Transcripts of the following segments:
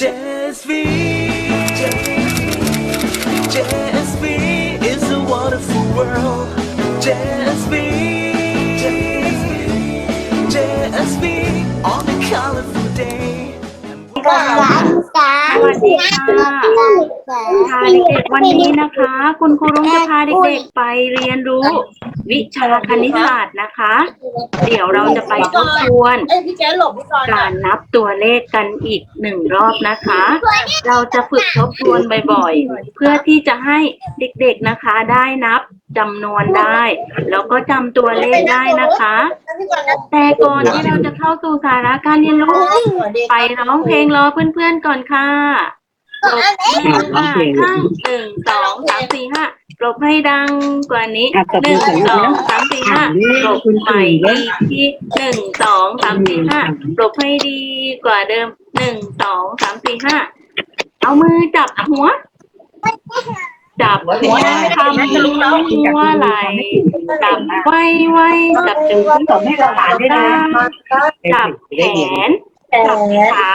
Jazz be, Jazz be is a wonderful world. Jazz be, Jazz be on a colorful day. วัสดีค่ะค่ะเด็กๆวันนี้นะคะ คุณครูรุ้งจะพาเด็กๆไปเรียนรู้ วิชาคณิตศาสตร์นะคะ เดี๋ยวเราจะไปทบทวนเอ้ยพี่แจ๊หลบพี่กรณ์การนับตัวเลขกันอีกหนึ่งรอบนะคะ เราจะฝึกทบทวนบ่อยๆ เพื่อที่จะให้เด็กๆนะคะได้นับ จำนวนได้ แล้วก็จำตัวเลขได้นะคะพี่กรณ์นะแต่ก่อนที่เราจะเข้าสู่สาระการเรียนรู้สวัสดีไปร้องเพลงรอเพื่อนๆก่อนค่ะปรบมือค่ะข้างหนึ่งสองสามสี่ห้าปรบให้ดังกว่านี้อะปรบหมืนึ่องก่อนนะสองสามสี่ห้าปรบใหม่อีกที่หนึ่งสองสามสี่ห้าปรบให้ดีกว่าเดิมหนึ่งสองสามสี่ห้าเอามือจับหัว จับหัวคำหัวไหลจับไว้ไว้จับจมูกสอนให้เราอ่านด้นะจับแขนจับขา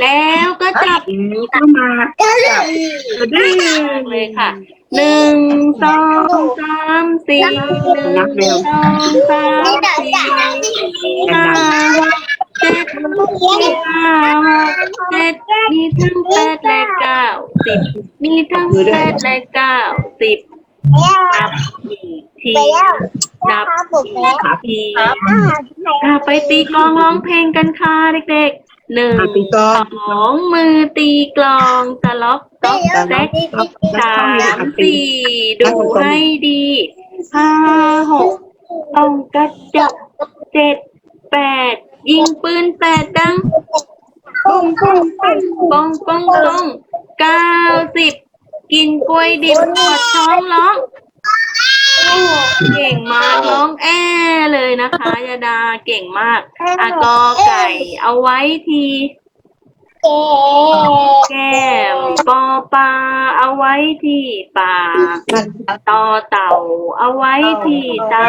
แล้วก็จับเข้ามาดึงเลยค่ะหนึ่งสองสามสี่หนึ่งสองสามสี่ห้าหกเจ็ดห้าหกเจ็ดมีทั้งแปดและเก้า สิบมีทั้งแปดและเก้าสิบนับอีกทีนับอีกทีค่ะไปตีกลองร้องเพลงกันค่ะเด็กๆหนึ่งอะตีกลองสองมือตีกลองตะล็อกต๊อกแซกสามสี่ดูให้ดีห้าหกต้องกระจกเจ็ดแปดยิงปืนแปดดัง ปุ้งปุ้งปุ้งปองปองปองเก้าสิบกินกล้วยดิบปวดท้องร้องเก่งมากร้องแอเลยนะคะยาดาเก่งมากอากอไก่เอาไว้ที แก้มปอปลาเอาไว้ที่ปากตอเต่าเอาไว้ที่ตา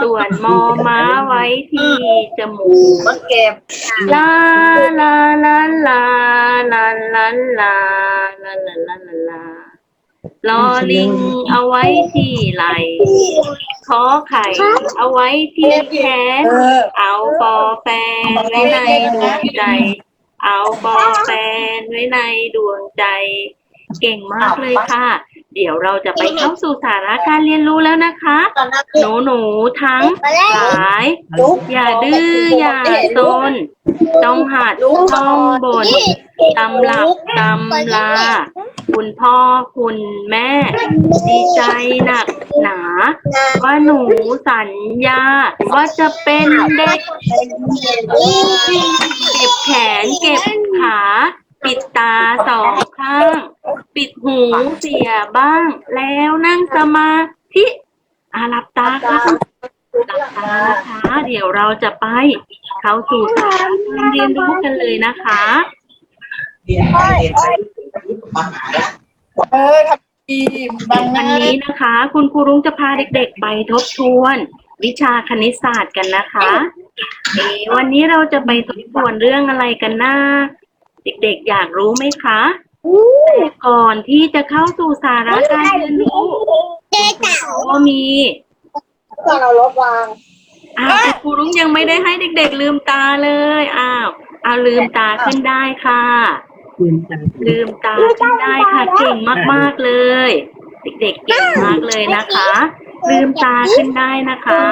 ส่วนมอม้าไว้ที่จมูกเก็บลาลาลาลาลาลาลาลาลาลาลาลาลอลิงเอาไว้ที่ไหลขอไข่ เอาไว้ที่แขนเอาปอแปนไว้ในดวงใจ เอาปอแปนไว้ในดวงใจ เก่งมากเลยค่ะ เดี๋ยวเราจะไปเข้าสู่สาระการเรียนรู้แล้วนะคะ หนูหนูๆทั้งหลาย อย่าดื้ออย่าซนต้องหัดท่องบนตำหลับตำลา คุณพ่อคุณแม่ ดีใจหนักหนา ว่าหนูสัญญา ว่าจะเป็นเด็ก เก็บแขนเก็บขา ปิดตาสองข้าง ปิดหูเสียบ้าง แล้วนั่งสมาธิอาลับตาค่ะหลับตานะคะ เดี๋ยวเราจะไป เข้าสู่สารการเรียนรู้กันเลยนะคะ เออทำดีบางวันนะนี้นะคะ คุณครูรุ้งจะพาเด็ก ๆ ไปทบทวน วิชาคณิตศาสตร์กันนะคะเออวันนี้เราจะไปทบทวนเรื่องอะไรกันนะเด็กๆอยากรู้ไหมคะแต่ก่อนที่จะเข้าสู่สาระการเรียนรู้ก็มีตอนเราลบวางอ้าวคุณครูรุ้งยังไม่ได้ให้เด็ก ๆ ลืมตาเลยอ้าวเอาลืมตาขึ้นได้ค่ะยืนจัง ลืมตาขึ้นได้ค่ะเก่งมาก ๆเลย เด็กๆเก่งมากเลยนะคะ ลืมตาขึ้นได้นะคะ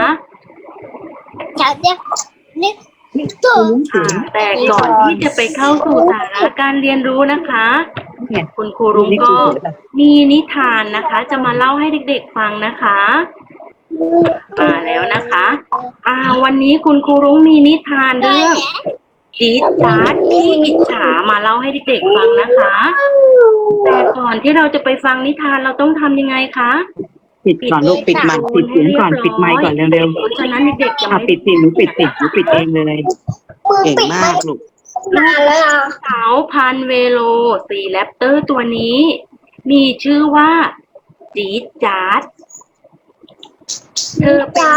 สูงสูอ่างแต่ก่อนที่จะไปเข้าสู่สาระการเรียนรู้นะคะ คุณครูรุ้งก็มีนิทานนะคะ จะมาเล่าให้เด็กๆฟังนะคะมาแล้วนะคะ อ่า วันนี้คุณครูรุ้งมีนิทานเรื่อง จีดจาร์ดที่อิจฉามาเล่าให้เด็กๆฟังนะคะ แต่ก่อนที่เราจะไปฟังนิทานเราต้องทำยังไงคะปิดก่อนลูกปิดมันปิดเสียงก่อนปิดไมค์ก่อนเร็วเพราะฉะนั้นเด็กๆจะๆอะไม่ปิดสิหนูปิดสิหนูปิดเองเลยเก่งมากลูกมาแล้วสาวพันธุ์เวโลสีแรปเตอร์ตัวนี้ มีชื่อว่าจีดจาร์ดเธอเป็น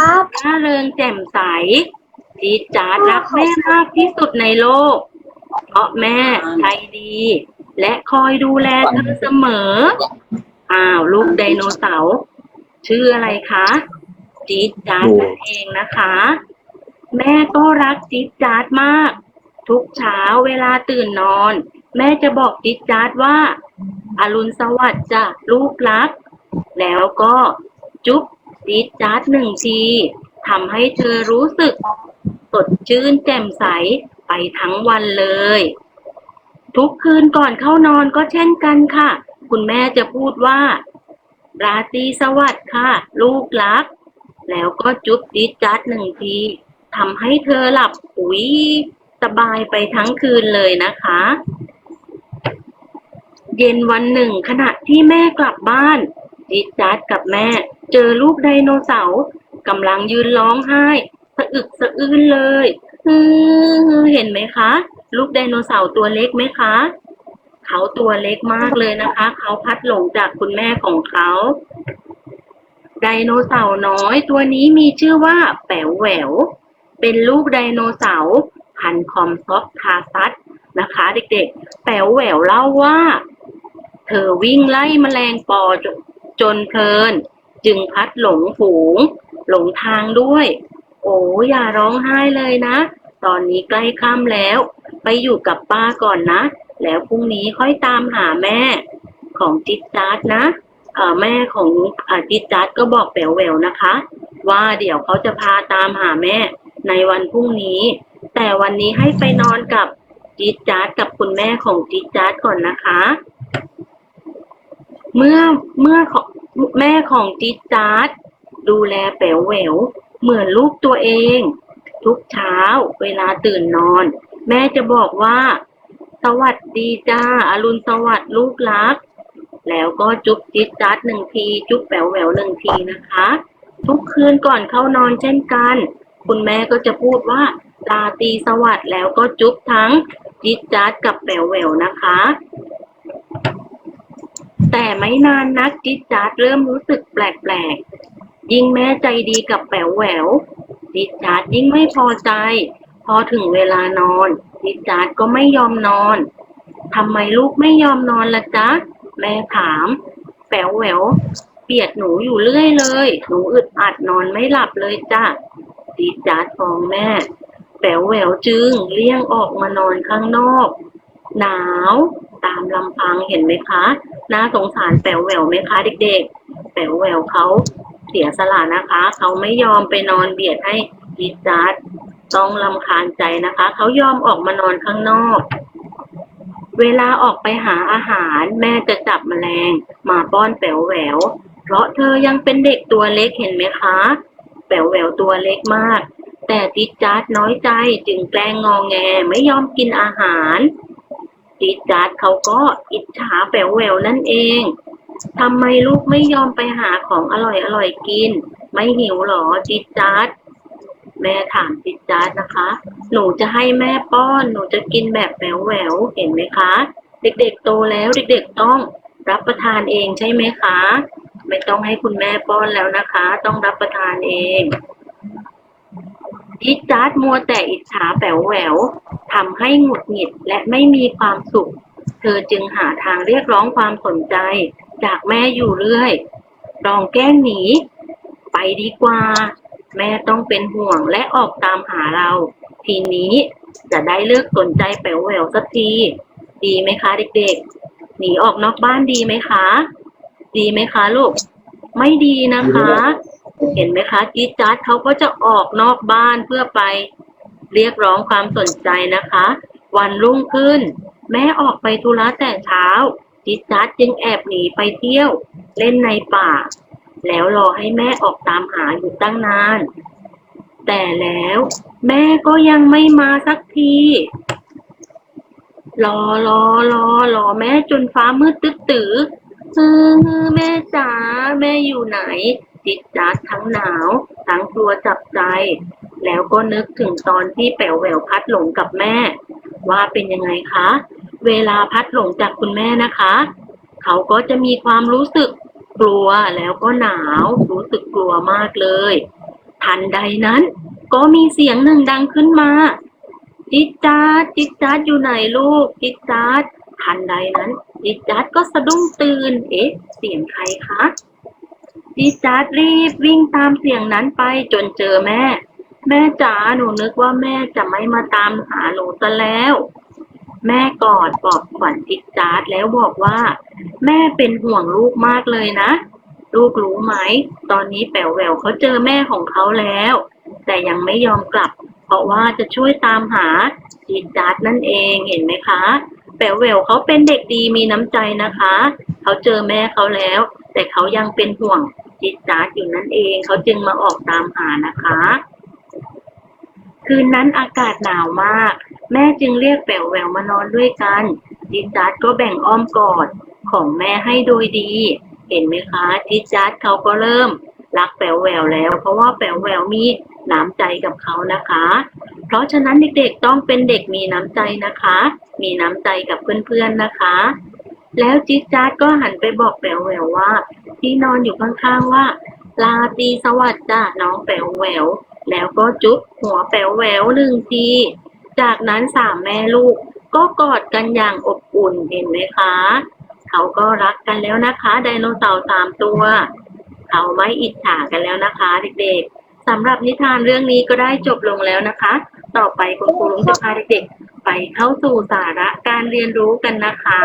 ร่าเริงแจ่มใส จีดจาดรักแม่มากที่สุดในโลก เพราะแม่ใจดี และคอยดูแลเธอเสมอ อ้าวลูกไดโนเสาร์ชื่ออะไรคะจี๊ดจ๊าดนั่นเองนะคะ แม่ก็รักจี๊ดจ๊าดมาก ทุกเช้าเวลาตื่นนอน แม่จะบอกจิ๊ดจ๊าดว่า อรุณสวัสดิ์จ้ะลูกรัก แล้วก็จุ๊บจิ๊ดจ๊าดหนึ่งทีทำให้เธอรู้สึก สดชื่นแจ่มใสไปทั้งวันเลย ทุกคืนก่อนเข้านอนก็เช่นกันค่ะ คุณแม่จะพูดว่า ราตรีสวัสดิ์ค่ะ ลูกรัก แล้วก็จุ๊บจิ๊ดจ๊าดหนึ่งทีทำให้เธอหลับปุ๋ยสบายไปทั้งคืนเลยนะคะ เย็นวันหนึ่งขณะที่แม่กลับบ้านจิจัดกับแม่ เจอลูกไดโนเสาร์กำลังยืนร้องไห้ สะอึกสะอื้นเลยเห็นไหมคะ ลูกไดโนเสาร์ตัวเล็กไหมคะ เขาตัวเล็กมากเลยนะคะ เขาพัดหลงจากคุณแม่ของเขา ไดโนเสาร์น้อยตัวนี้มีชื่อว่าแป๋วแหวว เป็นลูกไดโนเสาร์พันคอมซอกทาซัสนะคะ เด็กๆ แป๋วแหววเล่าว่า เธอวิ่งไล่แมลงปอจนจนเพลิน จึงพัดหลงฝูง หลงทางด้วย โอ้อย่าร้องไห้เลยนะ ตอนนี้ใกล้ค่ำแล้ว ไปอยู่กับป้าก่อนนะ แล้วพรุ่งนี้ค่อยตามหาแม่ ของจิตจัดนะเอ่อแม่ของอ่าจิตจัดก็บอกแป๋วแหววนะคะ ว่าเดี๋ยวเขาจะพาตามหาแม่ในวันพรุ่งนี้ แต่วันนี้ให้ไปนอนกับจิตจัดกับคุณแม่ของจิตจัดก่อนนะคะ เมื่อเมื่อของแม่ของจิตจัดดูแลแป๋วแหวว เหมือนลูกตัวเอง ทุกเช้าเวลาตื่นนอน แม่จะบอกว่า สวัสดีจ้าอรุณสวัสดิ์ลูกรัก แล้วก็จุ๊บจิตจัดหนึ่งที จุ๊บแป๋วแหววหนึ่งทีนะคะ ทุกคืนก่อนเข้านอนเช่นกัน คุณแม่ก็จะพูดว่าลาตรีสวัสดิ์แล้วก็จุ๊บทั้งจิตจัดกับแป๋วแหววนะคะ แต่ไม่นานนักจิตจัดเริ่มรู้สึกแปลกๆ ยิ่งแม่ใจดีกับแป๋วแหววจิตจัดยิ่งไม่พอใจ พอถึงเวลานอนจิตจัดก็ไม่ยอมนอนทำไมลูกไม่ยอมนอนล่ะจ๊ะ แม่ถาม แป๋วแหววเปียดหนูอยู่เรื่อยเลย หนูอึดอัดนอนไม่หลับเลยจ้ะจิตจัดฟ้องแม่ แป๋วแหววจึงเลี่ยงออกมานอนข้างนอก หนาวตามลำพังเห็นไหมคะ น่าสงสารแป๋วแหววไหมคะเด็กๆ แป๋วแหววเขา เสียสละนะคะ เขาไม่ยอมไปนอนเบียดให้จิตจัดต้องลำคาญใจนะคะ เขายอมออกมานอนข้างนอก เวลาออกไปหาอาหารแม่จะจับแมลง มาป้อนแป๋วแหวว เพราะเธอยังเป็นเด็กตัวเล็กเห็นไหมคะ แป๋วแหววตัวเล็กมาก แต่จิตจัดน้อยใจจึงแกล้งงองแงไม่ยอมกินอาหารจิตจัดเขาก็อิจฉาแป๋วแหววนั่นเอง ทำไมลูกไม่ยอมไปหาของอร่อยอร่อยกิน ไม่หิวหรอจิตจัดแม่ถามจิตจัดนะคะ หนูจะให้แม่ป้อน หนูจะกินแบบแหววแหววเห็นไหมคะ เด็กๆโตแล้วเด็กๆต้องรับประทานเองใช่ไหมคะ ไม่ต้องให้คุณแม่ป้อนแล้วนะคะ ต้องรับประทานเองจิตจัดมัวแต่อิจฉาแป๋วแหววทำให้หงุดหงิดและไม่มีความสุข เธอจึงหาทางเรียกร้องความสนใจ จากแม่อยู่เรื่อยลองแกล้งหนี ไปดีกว่า แม่ต้องเป็นห่วงและออกตามหาเรา ทีนี้จะได้เลิกสนใจแป๋วแหววสักที ดีไหมคะเด็กๆ หนีออกนอกบ้านดีไหมคะ ดีไหมคะลูก ไม่ดีนะคะ เห็นไหมคะจี๊จ๊าดเขาก็จะออกนอกบ้านเพื่อไป เรียกร้องความสนใจนะคะ วันรุ่งขึ้น แม่ออกไปธุระแต่เช้า จิจัดจึงแอบหนีไปเที่ยว เล่นในป่า แล้วรอให้แม่ออกตามหาอยู่ตั้งนาน แต่แล้วแม่ก็ยังไม่มาสักที รอรอรอรอแม่จนฟ้ามืดตึ๊ดตื้อฮือฮือแม่จ๋าแม่อยู่ไหนจิตจัดทั้งหนาว ทั้งกลัวจับใจ แล้วก็นึกถึงตอนที่แป๋วแหววพัดหลงกับแม่ ว่าเป็นยังไงคะ เวลาพัดหลงจากคุณแม่นะคะ เขาก็จะมีความรู้สึกกลัวแล้วก็หนาว รู้สึกกลัวมากเลย ทันใดนั้น ก็มีเสียงหนึ่งดังขึ้นมา จิจาดจิจาดอยู่ไหนลูก จิจาดทันใดนั้นจิจาดก็สะดุ้งตื่น เอ๊ะ เสียงใครคะจิจาดรีบวิ่งตามเสียงนั้นไปจนเจอแม่ แม่จ๋าหนูนึกว่าแม่จะไม่มาตามหาหนูซะแล้ว แม่กอดปลอบขวัญจิตจาดแล้วบอกว่า แม่เป็นห่วงลูกมากเลยนะ ลูกรู้ไหม ตอนนี้แป๋วแหววเขาเจอแม่ของเขาแล้ว แต่ยังไม่ยอมกลับ เพราะว่าจะช่วยตามหาจิตจาดนั่นเองเห็นไหมคะแป๋วแหววเขาเป็นเด็กดีมีน้ำใจนะคะ เขาเจอแม่เขาแล้ว แต่เขายังเป็นห่วงจิตจาดอยู่นั่นเอง เขาจึงมาออกตามหานะคะ คืนนั้นอากาศหนาวมาก แม่จึงเรียกแป๋วแหววมานอนด้วยกันจิจาดก็แบ่งอ้อมกอดของแม่ให้โดยดี เห็นไหมคะจิจาดเขาก็เริ่ม รักแป๋วแหววแล้ว เพราะว่าแป๋วแหววมีน้ำใจกับเขานะคะ เพราะฉะนั้นเด็กๆต้องเป็นเด็กมีน้ำใจนะคะ มีน้ำใจกับเพื่อนๆนะคะ แล้วจิ๊ดจ๊าดก็หันไปบอกแป๋วแหววว่า ที่นอนอยู่ข้างๆว่าลาตีสวัสดิ์จ้ะน้องแป๋วแหวว แล้วก็จุ๊บหัวแป๋วแหววหนึ่งที จากนั้นสามแม่ลูกก็กอดกันอย่างอบอุ่นเห็นไหมคะ เขาก็รักกันแล้วนะคะไดโนเสาร์สามตัว เขาไม่อิจฉากันแล้วนะคะเด็กๆสำหรับนิทานเรื่องนี้ก็ได้จบลงแล้วนะคะ ต่อไปคุณครูลุงจะพาเด็กๆไปเข้าสู่สาระการเรียนรู้กันนะคะ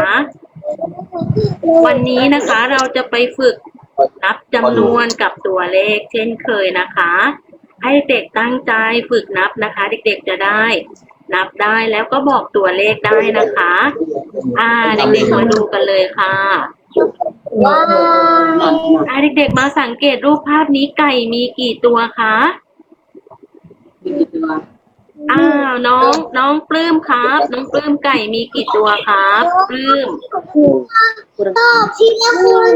วันนี้นะคะเราจะไปฝึกนับจำนวนกับตัวเลขเช่นเคยนะคะ ให้เด็กตั้งใจฝึกนับนะคะ เด็กๆจะได้ นับได้แล้วก็บอกตัวเลขได้นะคะ อ่า เด็กๆมาดูกันเลยค่ะว้าวอ่าเด็กๆมาสังเกตรูปภาพนี้ไก่มีกี่ตัวคะอ้าวน้องน้องปลื้มครับ น้องปลื้มไก่มีกี่ตัวครับปลื้มตอบที่ละคุณ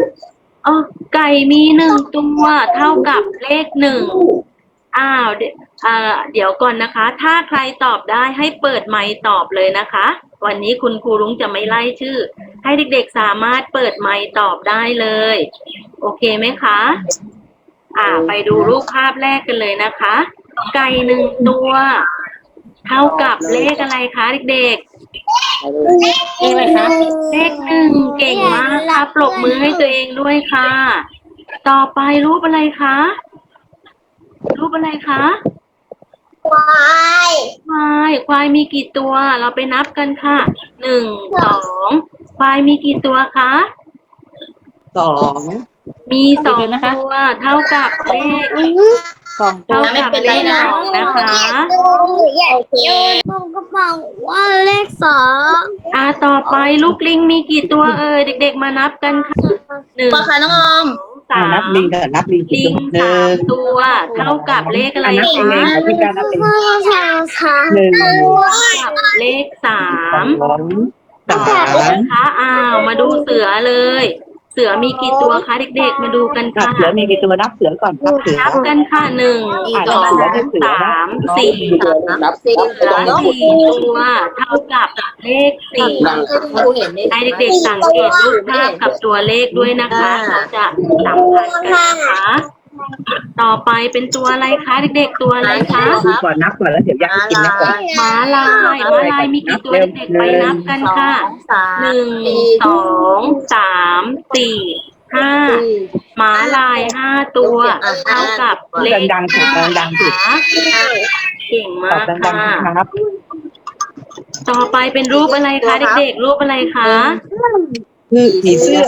อ๋อไก่มีหนึ่งตัวเท่ากับเลขหนึ่ง อ้าวเดอ่าเดี๋ยวก่อนนะคะ ถ้าใครตอบได้ให้เปิดไมค์ตอบเลยนะคะ วันนี้คุณครูรุ้งจะไม่ไล่ชื่อ ให้เด็กๆสามารถเปิดไมค์ตอบได้เลย โอเคไหมคะ อ่า ไปดูรูปภาพแรกกันเลยนะคะ ไก่หนึ่งตัว เท่ากับเลขอะไรคะเด็กๆนี่ไหมคะเลขหนึ่งเก่งมากค่ะปรบมือให้ตัวเองด้วยค่ะ ต่อไปรูปอะไรคะ รูปอะไรคะควายควายควายมีกี่ตัว เราไปนับกันค่ะ หนึ่ง สอง ควายมีกี่ตัวคะ สองมีสองตัวเท่ากับเลขสองตัวเท่ากับเลขสองนะคะใหญ่เกินผมก็บอกว่าเลขสองอ่าต่อไปลูกลิงมีกี่ตัวเอ่ยเด็ก ๆ มานับกันค่ะหนึ่งปะคะน้องออม สาอ่ามนับลิงกันนับลิงลิงหสานึ่มงตัวเท่ากับเลขอะไรนับเองคะเขาพิการนับเองสามสามหนึ่งกับเลขสามสองต่อสามนะคะอ้าวมาดูเสือเลย สือมีกี่ตัวคะเด็กๆ มาดูกันนับค่ะเสือมีกี่ตัวนับเสือก่อนนับเสือ นับกันค่ะหนึ่งอ่าสนัอบงเสือให้เสือ สานะมสี่นับสี่เสือสี่ตัวเท่ากับเลขสี่ครูเห็นนี่ให้เด็กๆสังเกตรูปภาพกับตัวเลขด้วยนะคะเขาจะสัมพันธ์กันนะคะ ต่อไปเป็นตัวอะไรคะเด็กๆตัวอะไรคะดูก่อนนับก่อนแล้วเดี๋ยวอยากให้กินนับก่อนม้าลายม้าลายมีกี่ตัวเด็กๆไปนับกันค่ะสามหนึ่งสองสามสี่ห้าม้าลายห้าตัวเท่ากับเลขดังๆค่ะดังๆสิค่ะเก่งตอมาบกดังค่ะๆครับต่อไปเป็นรูปอะไรคะเด็กๆรูปอะไรคะคือผีเสื้อ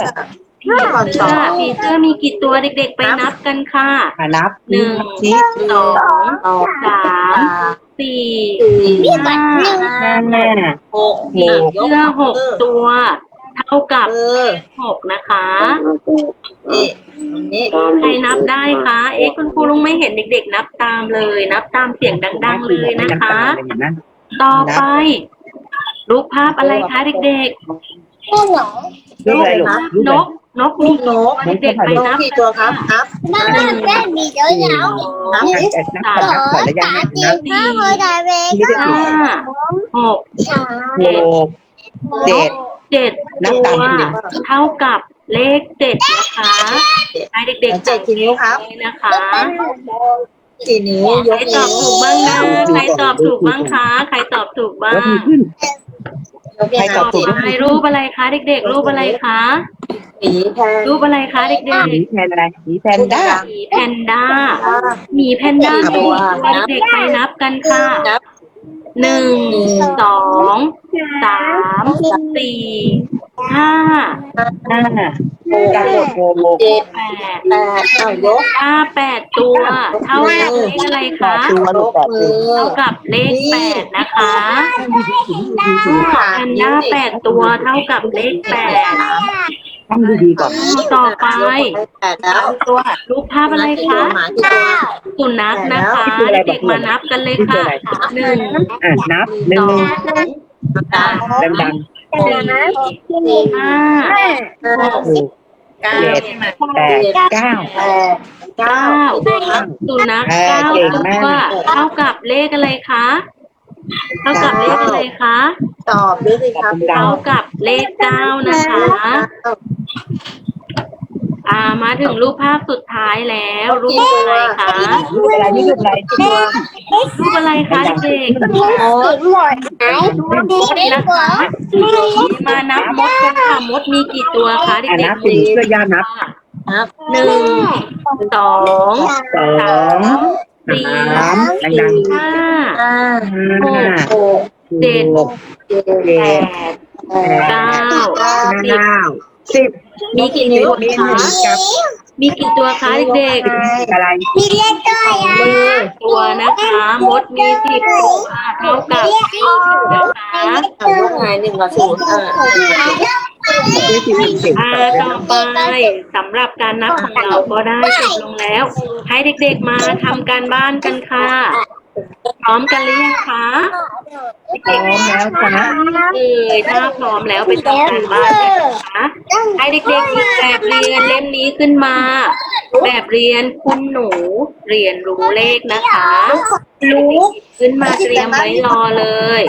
ผีเสื้อผีเสื้อมีกี่ตัวเด็กๆ ไปนับกันค่ะอ่านับหนึ่งชี้สองสามสี่ห้าแม่หกผีเสื้อหกตัว เท่ากับเออหกนะคะนี่นี่ใครนับได้คะเอ๊ะคุณครูลุงไม่เห็นเด็ก ๆ นับตามเลย นับตามเสียงดัง ๆ เลยนะคะ ต่อไปรูปภาพอะไรคะเด็ก แม่หนอรูปอะไรลูกรูปๆอะไรนกนกมีนกเด็กๆไปนกนับกี่ตัวครับนับหนึ่งแม่มีเยอะแล้วสองนับนับก่อนนับก่อนแล้วยังนับสี่เคยได้เวไม่ได้ห้าหกสามหกเจ็ด เจ็ดนับตัวตามทีเดียวเท่ากับเลขเจ็ดนะคะให้เด็กๆเจ็ดกี่นิ้วครับ เลยนะคะ เทีนี้ยใครกตอบถูกบ้างนะใครตอบถูกบ้างคะใครตอบถูกบ้าแล้วงมือขึ้นยกยังใครตอบถูกใครรูปอะไรคะเด็กๆ รูปอะไรคะหมีแทนรูปอะไรคะเด็กหมีแพนอะไรหมีแพนด้าๆหมีแพนด้าหมีแพนด้ามีกี่ตัวเด็กๆไปนับกันค่ะนับ หนึ่งสองสามสี่ห้าห้าเก้าเจ็ดแปดแปดเอายกห้าแปดตัวเท่ากับเลขอะไรคะตัวลูกแปดตัวเท่ากับเลขแปดนะคะแพนด้าแปดตัวเท่ากับเลขแปด ตั้งดีๆก่อน ต่อไปแปดแล้วตัวรูปภาพอะไรคะหมากี่ตัวสุนัขนะคะ เด็กๆมานับกันเลยค่ะหนึ่งอะนับหนึ่สงองตาดังสี่ห้าๆหกเก้าเจ็ดแปดเก้าแปดเก้าเก้าสุนัขเก้าตัวเท่ากับเลขอะไรคะ เท่ากับเลขอะไรคะตอบด้วยสิครับเท่ากับเลขเก้านะคะ อ่ามาถึงรูปภาพสุดท้ายแล้ว รูปอะไรคะรูปอะไรนี่รูปอะไรรูปอะไรคะเด็กโอ้ยหมดไหนๆมดนะคะมานับมดกันค่ะมดมีกี่ตัวคะอะเด็นักบสิช่วยย่านับๆนับหนึ่งสองสอง สามดังห้าห้าๆห้าหกเจ็ดหกเจ็ดแปเจ็ดดแปดเก้าสิบเก้าสิบมีกี่ตัวมีหคะนึ่งกับมีกี่ตัวคะเด็กอะไรมีเล่นด้วยๆมือตัวนะคะมดมีสิบตัวเท่ากับยี่สิบนะคะเอาว่าไงหนึ่งกับศูนย์ อ่ายี่สิบสิบอ่าต่อไปสำหรับการนับของเราก็ได้จบลงแล้ว ให้เด็กๆมาทำการบ้านกันค่ะ พร้อมกันหรือยังคะพร้อมแล้วจ้ะเอ่ยถ้าพร้อมแล้วไปทำการบ้านกันนะคะให้เด็กๆหยิบแบบเรียนเล่มนี้ขึ้นมา แบบเรียนคุณหนูเรียนรู้เลขนะคะรู้ขึ้นมาเตรียมไว้รอเลย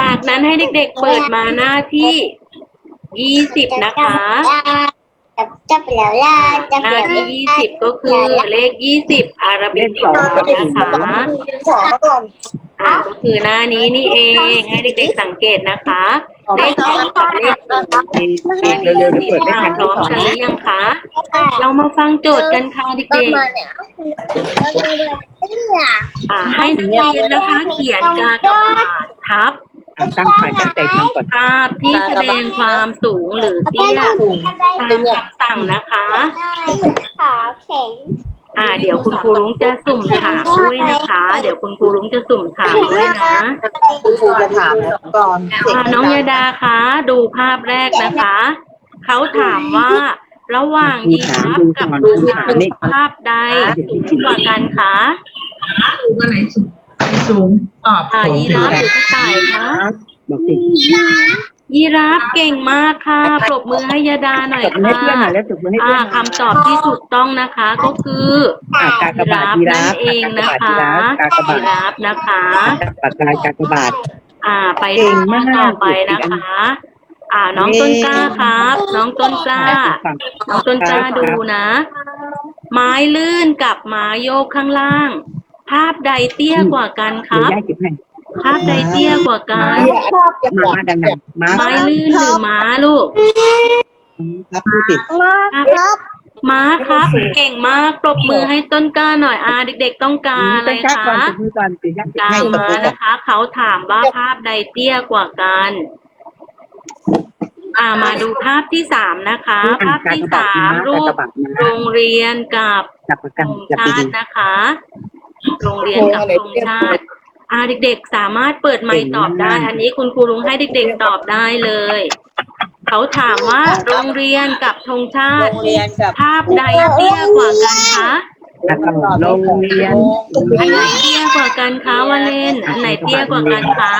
จากนั้นให้เด็กๆเปิดมาหน้าที่ยี่สิบนะคะจะเปลี่ยนล่าจะหเปลี่น้ายนที่ยี่สิบก็คือเลขยี่สิบอาราบิกนะคะสองก่อนอ่าก็คือหน้านี้นี่เองให้เด็กๆสังเกตนะคะเลขสองกับเลขศูนย์เร็วๆเดี๋ยวเปิดไม่ทันพร้อมกันหรือยังคะเรามาฟังโจทย์กันค่ะเด็ก็กมาเนี่ยๆอ่าให้นักเรียนนะคะ เขียนกากบาททับ อะตั้งใจตั้งใจทำก่อนภาพที่แสดงความสูงหรือเตี้ยถุงตามคำสั่งนะคะ ขาแข็งอ่า เดี๋ยวคุณครูรุ้งจะสุ่มถามด้วยนะคะ เดี๋ยวคุณครูรุ้งจะสุ่มถามด้วยนะคุณครูจะถามแล้วก่อนอ่าน้องยาดาคะดูภาพแรกนะคะ เขาถามว่า ระหว่างยีราฟกับลูกหมาภาพใดสูงกว่ากันคะตัวไหนสูง สูงตอบอ่ายีราฟหรือกระต่ายคะบอกสิยีราฟเก่งมากค่ะปรบมือให้ยาดาหน่อยตบมือให้ค่ะเพื่อนหน่อยแล้วตบมือให้เพื่อ่าอนคำตอบที่ถูกต้องนะคะ ก็คืออะกากบาทยีราฟนั่นเองนะคะกากบายีทราฟนะคะปากกากากบาท อ่าไปเก่ดูงมาก ต่อไปนะคะ อ่าน้องต้นกล้าครับ น้องต้นกล้าน้องต้นกล้าดูนะ ไม้ลื่นกับไม้โยกข้างล่าง ภาพใดเตี้ยกว่ากันคเดี๋ยวรับ ย่าเก็บให้ภาพใดเตี้ยกว่ากันมาดังๆมาไม้ลื่นหรือม้าลูก ครับพูดติดครับม้าครับ เก่งมาก ปรบมือให้ต้นกล้าหน่อยอ่าเด็ก ๆ ต้องการอะไรต้นกล้าก่อนคะตบมือก่อนเดี๋ยวย่าเก็บกาให้ตบม้ามือก่อนนะคะ เขาถามว่าภาพใดเตี้ยกว่ากัน อ่ามาดูภาพที่สามนะคะ ภาพที่สามรูปกากบาทโรงเรียนกับจับปากธกันงจับชาดีตินะคะ โรงเรียนกับธงชาติอ่าเด็กๆ สามารถเปิดไมค์ตอบได้ อันนี้คุณครูลุงให้เด็กๆตอบได้เลย เขาถามว่าโรงเรียนกับธงชาโรติงเรียนกับ ภาพใดเตี้ยกว่ากันคะๆแล้วก็โรงเรียนอันไหนเตี้ยกว่ากันคะวาเลนอันไหนเตี้ยกว่ากันคะ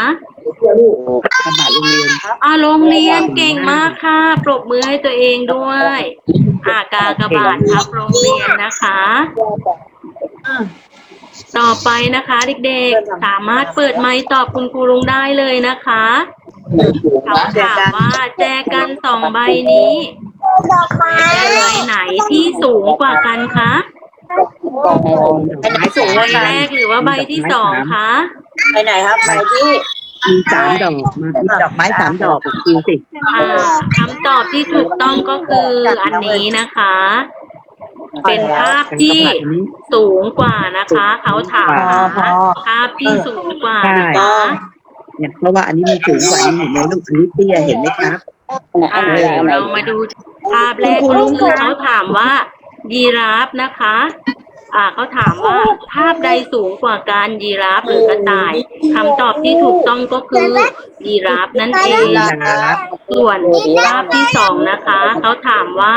กระบาดโรงเรียนอ่าโรงเรียนเก่งมากค่ะ ปรบมือให้ตัวเองด้วยอ่ากากบาทครับโรงเรียนนะคะ ต่อไปนะคะ เด็กๆ สามารถเปิดไมค์ตอบคุณครูลุงได้เลยนะคะเขาถามว่าแจกันสองใบนี้ใบไหนที่สูงกว่ากันคะดอกไม้สองใบอันแรกหรือว่าใบที่สองคะไปไหนครับไปที่มีสามดอกมามีดอกไม้สามดอกดูสิอ่าคำตอบที่ถูกต้องก็คืออันนี้นะคะ เป็นภาพที่อันนี้สูงกว่านะคะ เขาถามหาภาพที่สูงกว่านะคะเนี่ยเพราะว่าอันนี้มีสูงกว่านี้เห็นไหมลูกอันนี้เตี้ยเห็นไหมครับอ่าเดี๋ยวเรามาดูภาพแรกก็คือเขาถามว่ายีราฟนะคะ อ่าเขาถามว่าภาพใดสูงกว่าการยีราฟหรือกระต่ายคำตอบที่ถูกต้องก็คือยีราฟนั่นเองยีราฟส่วนภาพที่สองนะคะเขาถามว่า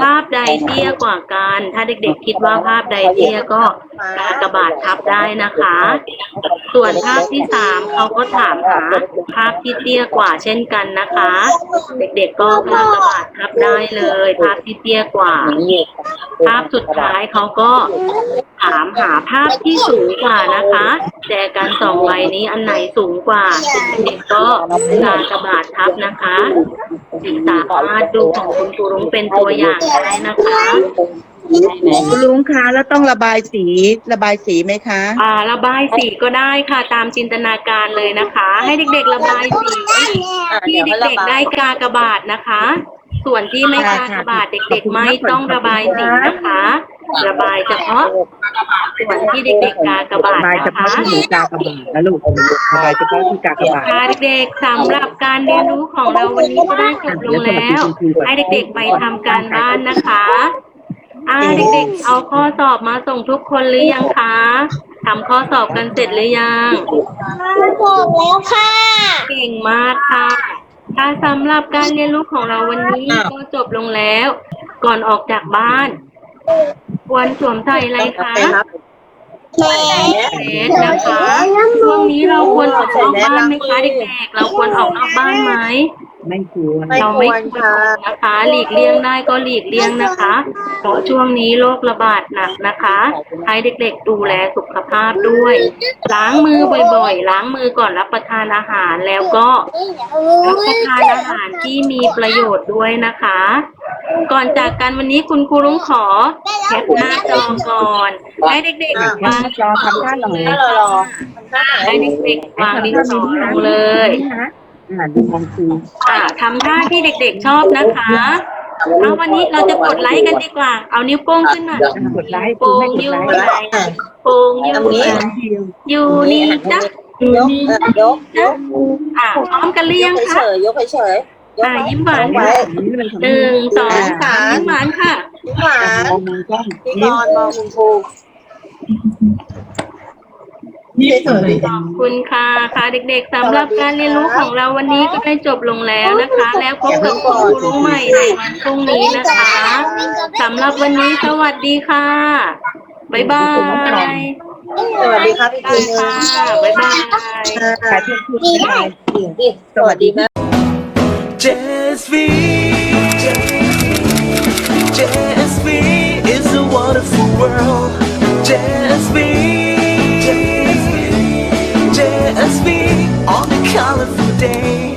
ภาพใดเตี้ยกว่ากัน ถ้าเด็กๆคิดว่าภาพใดเตี้ยก็กากบาททับได้นะคะ ส่วนภาพที่สามเขาก็ถามหาภาพที่เตี้ยกว่าเช่นกันนะคะ เด็กๆก็กากบาททับได้เลย ภาพที่เตี้ยกว่า ภาพสุดท้ายเขาก็ถามหาภาพที่สูงกว่านะคะ แจกันสองใบนี้อันไหนสูงกว่าเด็กๆก็กากบาททับนะคะสามารถดูของคุณครูรุ้งเป็นตัวอย่างได้นะคะคุณลุงคะแล้วต้องระบายสีระบายสีไหมคะ อ่า ระบายสีก็ได้ค่ะตามจินตนาการเลยนะคะ ให้เด็ก ๆ ระบายสีที่เด็กๆได้กากบาทนะคะ ส่วนที่ไม่กากบาทเด็ก ๆ ไม่ต้องระบายสีนะคะ ระบายเฉพาะส่วนที่เด็กๆกากบาทระบายเฉนะพาะคะที่หนูกากบาทนะลูกระบายเฉพาะที่กากบาทค่ะเด็กๆสำหรับการเรียนรู้ของเราวันนี้ก็ได้จบลงแล้ว ให้เด็กๆไปทำการบ้านนะคะอ่าเด็กๆ เอาข้อสอบมาส่งทุกคนหรือยังคะทำข้อสอบกันเสร็จหรือยังบอกแล้วค่ะ เก่งมากค่ะค่ะสำหรับการเรียนรู้ของเราวันนี้ก็จบลงแล้ว ก่อนออกจากบ้าน ควรสวมใส่อะไรคะแม่เดสนะคะช่วงนี้เราควรออกนอกบ้านไหมคะเด็กๆ เราควรออกนอกบ้านไหม ไม่ควร เราไม่ควรออกนะคะ หลีกเลี่ยงได้ก็หลีกเลี่ยงนะคะ เพราะช่วงนี้โรคระบาดหนักนะคะ ให้เด็กๆดูแลสุขภาพด้วย ล้างมือบ่อยๆ ล้างมือก่อนรับประทานอาหารแล้วก็รับประทานอาหารที่มีประโยชน์ด้วยนะคะ ก่อนจากกันวันนี้คุณครูรุ้งขอแคปหน้าจอก่อน ให้เด็กๆวางจอทำท่าหน่อยเลยค่ะให้เด็กๆวางดินสอลงเลย อ่าดูมองครูอ่าทำท่าที่เด็กๆชอบนะคะเอาวันนี้เราจะกดไลค์กันดีกว่า เอานิ้วโป้งขึ้นมาอ่ากดไลค์ครูโป้งให้กอดยู่ไลไหนค์โป้งอยู่ไหนอยู่นี่จ้ะยกยกยกอ่าพร้อมกันหรือยังเฉคะยยกเฉยอ่ายิ้มหวานไว้ค่ะหนึ่งสองสามยิ้มหวานค่ะหวานมองมองกล้องพี่กยิ้มรณ์มองคุณครู นี่เฉยขอบคุณค่ะ ค่ะเด็กๆสำหรับการเรียนรู้ของเราวันนี้ก็ได้จบลงแล้วนะคะ แล้วพบกับคุณครูรู้ใหม่ในวันพรุ่งนี้นะคะสำหรับวันนี้สวัสดีค่ะ บ๊ายบายสวัสดีครับพี่บ๊ายจีบายค่ะบ๊ายบายใครที่พูดไม่ได้สวัสดีนะ JSV JSV is a wonderful world Let us be on the colorful day.